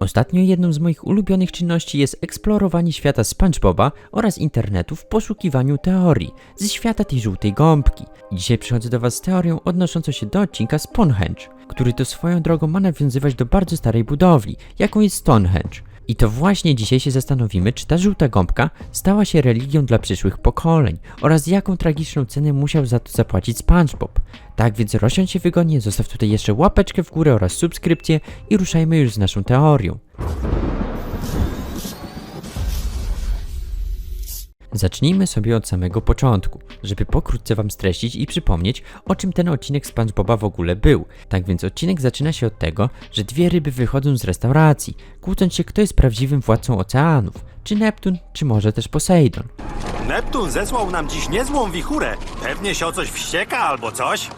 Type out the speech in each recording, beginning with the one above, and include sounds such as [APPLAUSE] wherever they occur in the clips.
Ostatnio jedną z moich ulubionych czynności jest eksplorowanie świata SpongeBoba oraz internetu w poszukiwaniu teorii ze świata tej żółtej gąbki. Dzisiaj przychodzę do Was z teorią odnoszącą się do odcinka Stonehenge, który to swoją drogą ma nawiązywać do bardzo starej budowli, jaką jest Stonehenge. I to właśnie dzisiaj się zastanowimy, czy ta żółta gąbka stała się religią dla przyszłych pokoleń oraz jaką tragiczną cenę musiał za to zapłacić SpongeBob. Tak więc rozsiądź się wygodnie, zostaw tutaj jeszcze łapeczkę w górę oraz subskrypcję i ruszajmy już z naszą teorią. Zacznijmy sobie od samego początku, żeby pokrótce Wam streścić i przypomnieć, o czym ten odcinek SpongeBoba w ogóle był. Tak więc odcinek zaczyna się od tego, że dwie ryby wychodzą z restauracji, kłócąc się, kto jest prawdziwym władcą oceanów, czy Neptun, czy może też Poseidon. Neptun zesłał nam dziś niezłą wichurę. Pewnie się o coś wścieka albo coś. [LAUGHS]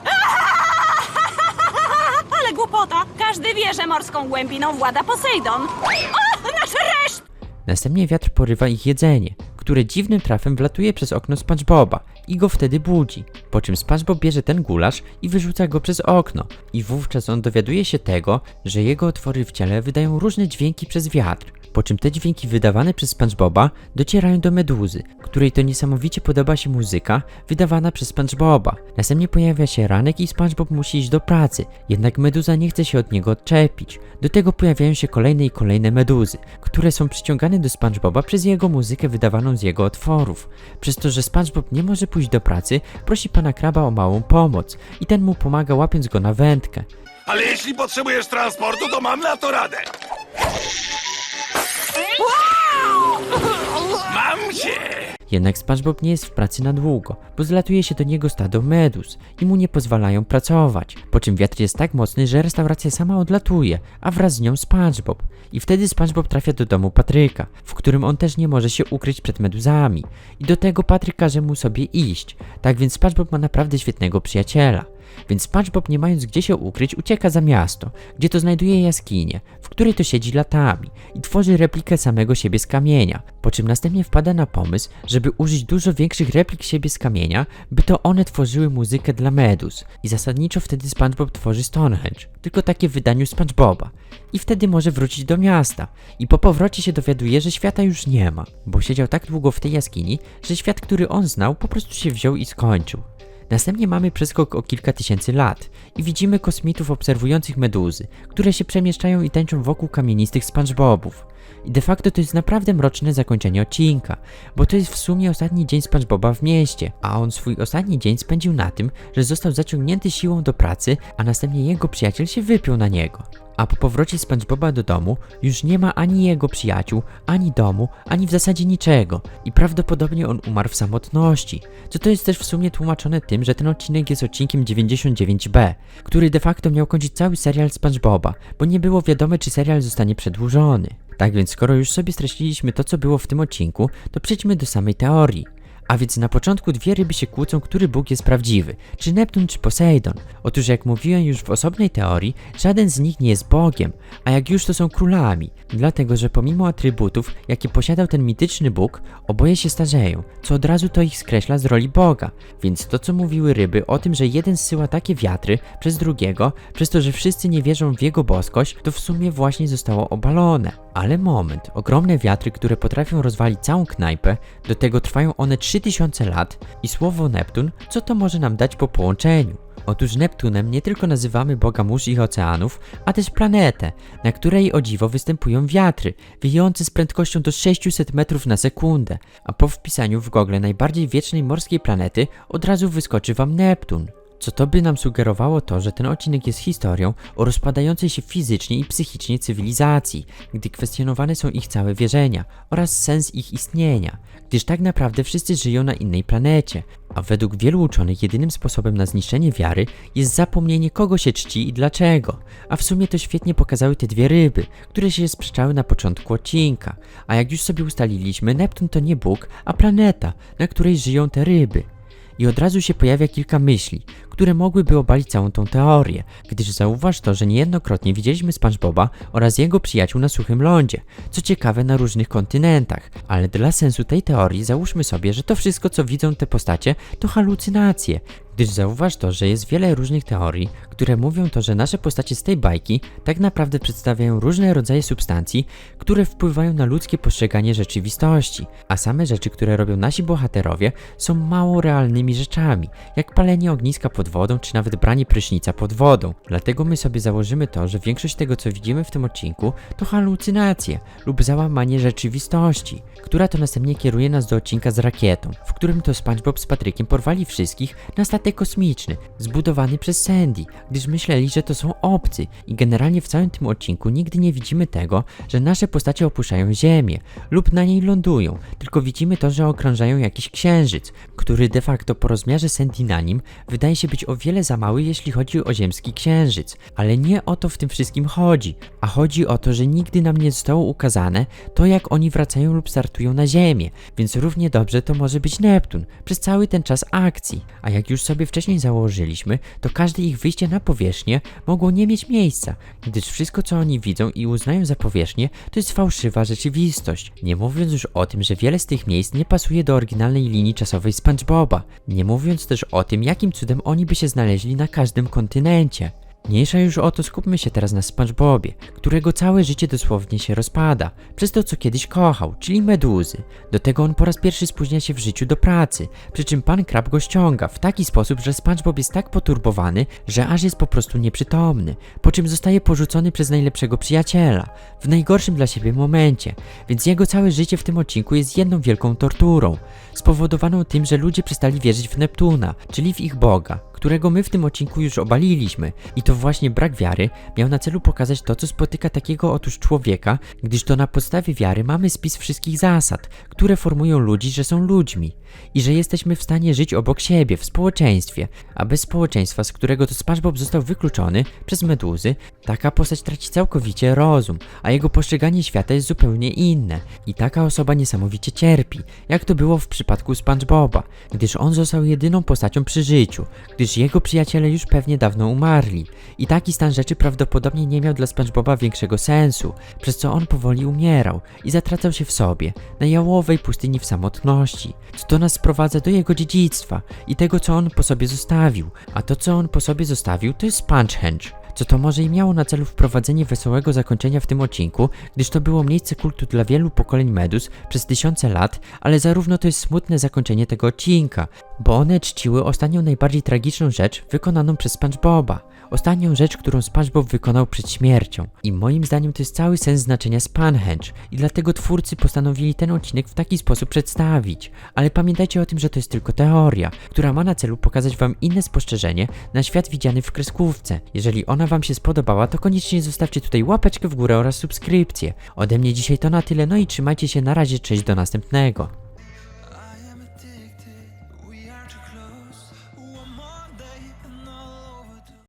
Ale głupota! Każdy wie, że morską głębiną włada Posejdon. O, nasz reszt! Następnie wiatr porywa ich jedzenie, które dziwnym trafem wlatuje przez okno SpongeBoba i go wtedy budzi. Po czym SpongeBob bierze ten gulasz i wyrzuca go przez okno. I wówczas on dowiaduje się tego, że jego otwory w ciele wydają różne dźwięki przez wiatr. Po czym te dźwięki wydawane przez SpongeBoba docierają do Meduzy, której to niesamowicie podoba się muzyka wydawana przez SpongeBoba. Następnie pojawia się ranek i SpongeBob musi iść do pracy, jednak Meduza nie chce się od niego odczepić. Do tego pojawiają się kolejne i kolejne meduzy, które są przyciągane do SpongeBoba przez jego muzykę wydawaną z jego otworów. Przez to, że SpongeBob nie może pójść do pracy, prosi pana kraba o małą pomoc i ten mu pomaga łapiąc go na wędkę. Ale jeśli potrzebujesz transportu, to mam na to radę. Cię! Jednak SpongeBob nie jest w pracy na długo, bo zlatuje się do niego stado meduz i mu nie pozwalają pracować. Po czym wiatr jest tak mocny, że restauracja sama odlatuje, a wraz z nią SpongeBob. I wtedy SpongeBob trafia do domu Patryka, w którym on też nie może się ukryć przed meduzami. I do tego Patryk każe mu sobie iść. Tak więc SpongeBob ma naprawdę świetnego przyjaciela. Więc SpongeBob nie mając gdzie się ukryć ucieka za miasto, gdzie to znajduje jaskinię, w której to siedzi latami i tworzy replikę samego siebie z kamienia, po czym następnie wpada na pomysł, żeby użyć dużo większych replik siebie z kamienia, by to one tworzyły muzykę dla meduz. I zasadniczo wtedy SpongeBob tworzy Stonehenge, tylko takie w wydaniu SpongeBoba. I wtedy może wrócić do miasta. I po powrocie się dowiaduje, że świata już nie ma, bo siedział tak długo w tej jaskini, że świat, który on znał po prostu się wziął i skończył. Następnie mamy przeskok o kilka tysięcy lat i widzimy kosmitów obserwujących meduzy, które się przemieszczają i tańczą wokół kamienistych SpongeBobów. I de facto to jest naprawdę mroczne zakończenie odcinka, bo to jest w sumie ostatni dzień SpongeBoba w mieście, a on swój ostatni dzień spędził na tym, że został zaciągnięty siłą do pracy, a następnie jego przyjaciel się wypiął na niego. A po powrocie SpongeBoba do domu już nie ma ani jego przyjaciół, ani domu, ani w zasadzie niczego i prawdopodobnie on umarł w samotności, co to jest też w sumie tłumaczone tym, że ten odcinek jest odcinkiem 99b, który de facto miał kończyć cały serial SpongeBoba, bo nie było wiadome czy serial zostanie przedłużony. Tak więc skoro już sobie streściliśmy to co było w tym odcinku, to przejdźmy do samej teorii. A więc na początku dwie ryby się kłócą, który Bóg jest prawdziwy, czy Neptun, czy Posejdon. Otóż jak mówiłem już w osobnej teorii, żaden z nich nie jest Bogiem, a jak już to są królami, dlatego że pomimo atrybutów, jakie posiadał ten mityczny Bóg, oboje się starzeją, co od razu to ich skreśla z roli Boga. Więc to co mówiły ryby o tym, że jeden zsyła takie wiatry przez drugiego, przez to, że wszyscy nie wierzą w jego boskość, to w sumie właśnie zostało obalone. Ale moment, ogromne wiatry, które potrafią rozwalić całą knajpę, do tego trwają one 3000 lat i słowo Neptun, co to może nam dać po połączeniu? Otóż Neptunem nie tylko nazywamy Boga mórz i oceanów, a też planetę, na której o dziwo występują wiatry, wiejące z prędkością do 600 metrów na sekundę, a po wpisaniu w Google najbardziej wiecznej morskiej planety od razu wyskoczy wam Neptun. Co to by nam sugerowało to, że ten odcinek jest historią o rozpadającej się fizycznie i psychicznie cywilizacji, gdy kwestionowane są ich całe wierzenia oraz sens ich istnienia, gdyż tak naprawdę wszyscy żyją na innej planecie, a według wielu uczonych jedynym sposobem na zniszczenie wiary jest zapomnienie kogo się czci i dlaczego, a w sumie to świetnie pokazały te dwie ryby, które się sprzeczały na początku odcinka, a jak już sobie ustaliliśmy, Neptun to nie Bóg, a planeta, na której żyją te ryby i od razu się pojawia kilka myśli, które mogłyby obalić całą tą teorię, gdyż zauważ to, że niejednokrotnie widzieliśmy SpongeBoba oraz jego przyjaciół na suchym lądzie, co ciekawe na różnych kontynentach, ale dla sensu tej teorii załóżmy sobie, że to wszystko co widzą te postacie to halucynacje, Gdyż zauważ to, że jest wiele różnych teorii, które mówią to, że nasze postacie z tej bajki tak naprawdę przedstawiają różne rodzaje substancji, które wpływają na ludzkie postrzeganie rzeczywistości, a same rzeczy, które robią nasi bohaterowie, są mało realnymi rzeczami, jak palenie ogniska pod wodą, czy nawet branie prysznica pod wodą. Dlatego my sobie założymy to, że większość tego, co widzimy w tym odcinku, to halucynacje lub załamanie rzeczywistości, która to następnie kieruje nas do odcinka z rakietą, w którym to SpongeBob z Patrykiem porwali wszystkich na statek kosmiczny, zbudowany przez Sandy, gdyż myśleli, że to są obcy i generalnie w całym tym odcinku nigdy nie widzimy tego, że nasze postacie opuszczają Ziemię lub na niej lądują, tylko widzimy to, że okrążają jakiś księżyc, który de facto po rozmiarze Sandy na nim wydaje się być o wiele za mały, jeśli chodzi o ziemski księżyc. Ale nie o to w tym wszystkim chodzi, a chodzi o to, że nigdy nam nie zostało ukazane to, jak oni wracają lub startują na Ziemię, więc równie dobrze to może być Neptun przez cały ten czas akcji. A jak już sobie wcześniej założyliśmy, to każde ich wyjście na powierzchnię mogło nie mieć miejsca, gdyż wszystko, co oni widzą i uznają za powierzchnię, to jest fałszywa rzeczywistość. Nie mówiąc już o tym, że wiele z tych miejsc nie pasuje do oryginalnej linii czasowej SpongeBoba. Nie mówiąc też o tym, jakim cudem oni by się znaleźli na każdym kontynencie. Mniejsza już o to, skupmy się teraz na SpongeBobie, którego całe życie dosłownie się rozpada, przez to co kiedyś kochał, czyli meduzy. Do tego on po raz pierwszy spóźnia się w życiu do pracy, przy czym pan Krab go ściąga w taki sposób, że SpongeBob jest tak poturbowany, że aż jest po prostu nieprzytomny, po czym zostaje porzucony przez najlepszego przyjaciela, w najgorszym dla siebie momencie, więc jego całe życie w tym odcinku jest jedną wielką torturą, spowodowaną tym, że ludzie przestali wierzyć w Neptuna, czyli w ich Boga, którego my w tym odcinku już obaliliśmy. I to właśnie brak wiary miał na celu pokazać to, co spotyka takiego otóż człowieka, gdyż to na podstawie wiary mamy spis wszystkich zasad, które formują ludzi, że są ludźmi i że jesteśmy w stanie żyć obok siebie, w społeczeństwie, a bez społeczeństwa, z którego to SpongeBob został wykluczony przez meduzy, taka postać traci całkowicie rozum, a jego postrzeganie świata jest zupełnie inne i taka osoba niesamowicie cierpi, jak to było w przypadku SpongeBoba, gdyż on został jedyną postacią przy życiu, gdyż jego przyjaciele już pewnie dawno umarli. I taki stan rzeczy prawdopodobnie nie miał dla SpongeBoba większego sensu, przez co on powoli umierał i zatracał się w sobie, na jałowej pustyni w samotności, co to nas sprowadza do jego dziedzictwa i tego, co on po sobie zostawił, a to, co on po sobie zostawił, to jest Sponge co to może i miało na celu wprowadzenie wesołego zakończenia w tym odcinku, gdyż to było miejsce kultu dla wielu pokoleń medus przez tysiące lat, ale zarówno to jest smutne zakończenie tego odcinka, bo one czciły ostatnią najbardziej tragiczną rzecz wykonaną przez SpongeBoba. Ostatnią rzecz, którą SpongeBob wykonał przed śmiercią. I moim zdaniem to jest cały sens znaczenia Sponhenge i dlatego twórcy postanowili ten odcinek w taki sposób przedstawić. Ale pamiętajcie o tym, że to jest tylko teoria, która ma na celu pokazać wam inne spostrzeżenie na świat widziany w kreskówce. Jeżeli ona wam się spodobała, to koniecznie zostawcie tutaj łapeczkę w górę oraz subskrypcję. Ode mnie dzisiaj to na tyle, no i trzymajcie się na razie, cześć do następnego.